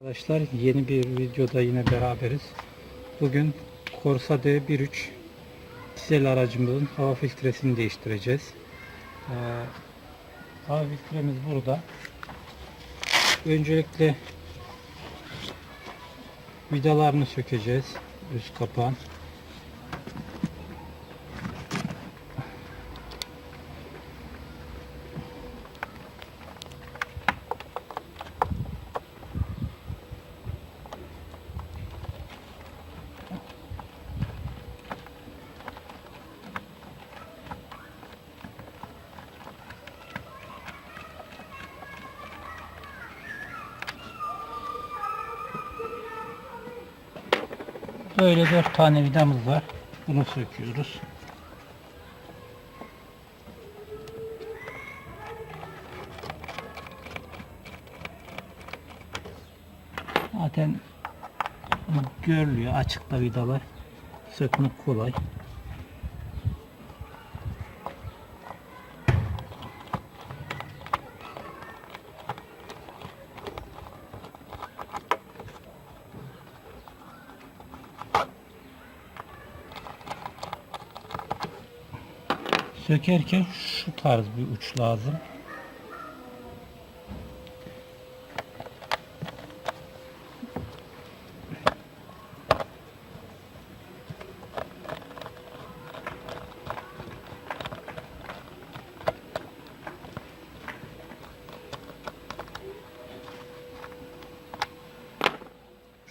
Arkadaşlar yeni bir videoda yine beraberiz. Bugün Corsa D13 dizel aracımızın hava filtresini değiştireceğiz. Ee, hava filtremiz burada. Öncelikle vidalarını sökeceğiz. Üst kapağın. Böyle dört tane vidamız var. Bunu söküyoruz. Zaten görülüyor açıkta vidalar. Sökmek kolay. Sökerken şu tarz bir uç lazım.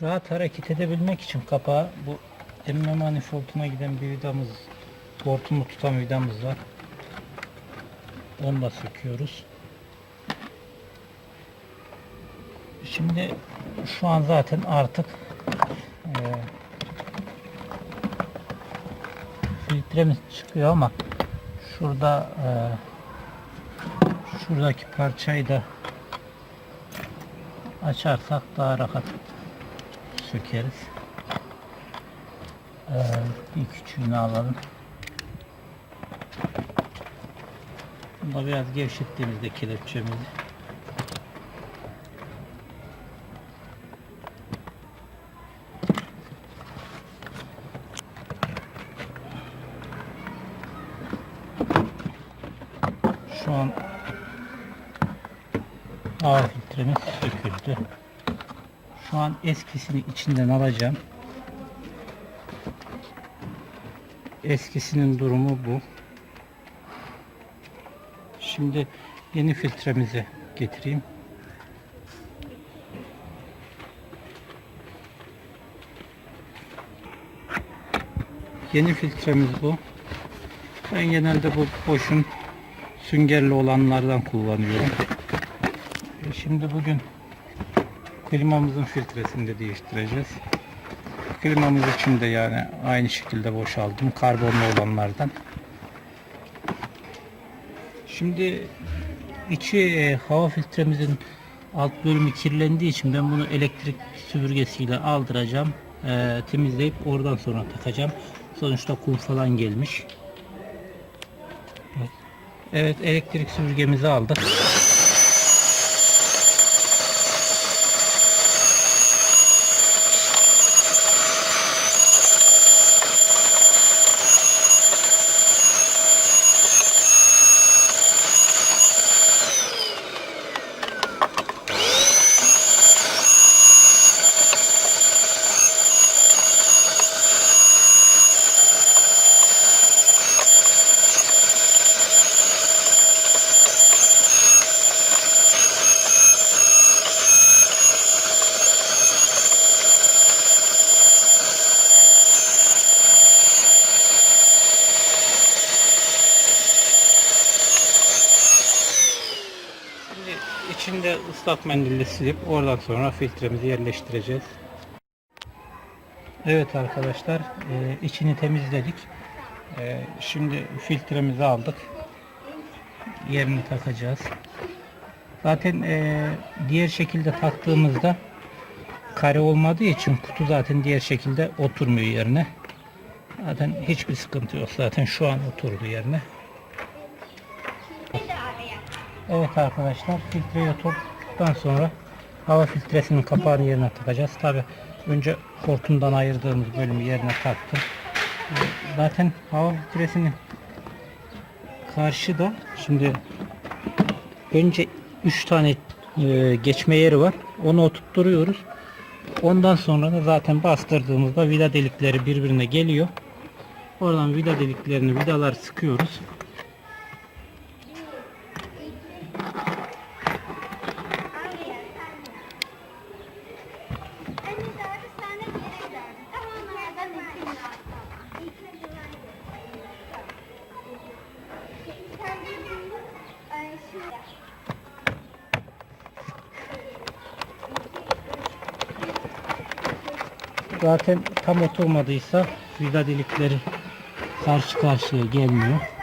Rahat hareket edebilmek için kapağı bu emme manifolduna giden bir vidamız, hortumu tutan vidamız var. Onu da söküyoruz. Şimdi şu an zaten artık e, filtremiz çıkıyor ama şurada e, şuradaki parçayı da açarsak daha rahat sökeriz. Ee, bir küçüğünü alalım. Bunu da biraz gevşettiğimizde kelepçemizi şu an hava filtremiz söküldü. Şu an eskisini içinden alacağım. Eskisinin durumu bu. Şimdi yeni filtremizi getireyim. Yeni filtremiz bu. Ben genelde bu boşun süngerli olanlardan kullanıyorum. E, Şimdi bugün klimamızın filtresini de değiştireceğiz. Klimamız için de yani aynı şekilde boşaldım. Karbonlu olanlardan. Şimdi içi e, hava filtremizin alt bölümü kirlendiği için ben bunu elektrik süpürgesiyle aldıracağım. E, temizleyip oradan sonra takacağım. Sonuçta kum falan gelmiş. Evet, elektrik süpürgemizi aldık. Şimdi ıslak mendille silip oradan sonra filtremizi yerleştireceğiz. Evet arkadaşlar e, içini temizledik. E, şimdi filtremizi aldık. Yerini takacağız. Zaten e, diğer şekilde taktığımızda kare olmadığı için kutu zaten diğer şekilde oturmuyor yerine. Zaten hiçbir sıkıntı yok. Zaten şu an oturdu yerine. Evet arkadaşlar filtreyi oturduktan sonra hava filtresinin kapağını yerine takacağız. Tabi önce hortumdan ayırdığımız bölümü yerine taktım. Zaten hava filtresinin karşıda şimdi önce 3 tane e, geçme yeri var. Onu oturtturuyoruz. Ondan sonra da zaten bastırdığımızda vida delikleri birbirine geliyor. Oradan vida deliklerini vidalar sıkıyoruz. Zaten tam oturmadıysa vida delikleri karşı karşıya gelmiyor.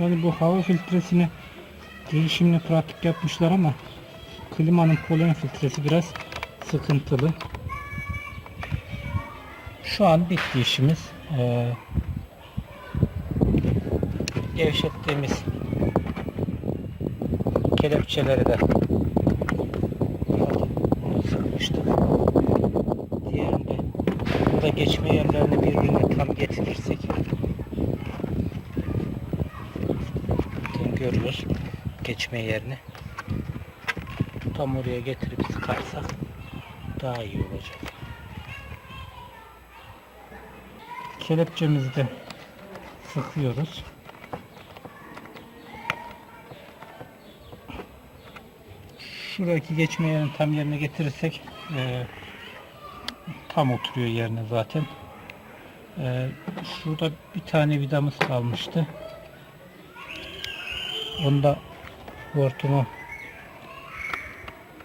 Yani bu hava filtresini değişimli pratik yapmışlar ama klimanın polen filtresi biraz sıkıntılı. Şu an bitti işimiz. Ee, gevşettiğimiz kelepçeleri de sıkmıştık. Diğerinde burada geçme yerlerini birbirine tam getirirsek geçme yerini. Tam oraya getirip sıkarsak daha iyi olacak. Kelepçemizi de sıkıyoruz. Şuradaki geçme yerini tam yerine getirirsek eee, tam oturuyor yerine zaten. Eee, şurada bir tane vidamız kalmıştı. Onda hortumu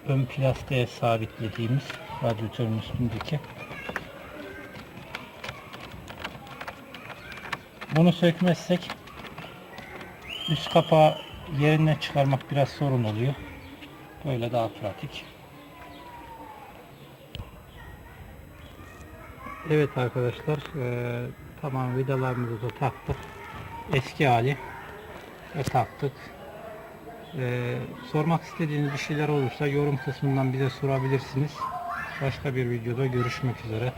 ön plastiğe sabitlediğimiz radyatörün üstündeki. Bunu sökmezsek üst kapağı yerinden çıkarmak biraz sorun oluyor. Böyle daha pratik. Evet arkadaşlar eee, tamam vidalarımızı da taktık. Eski hali ve taktık. Ee, sormak istediğiniz bir şeyler olursa yorum kısmından bize sorabilirsiniz. Başka bir videoda görüşmek üzere.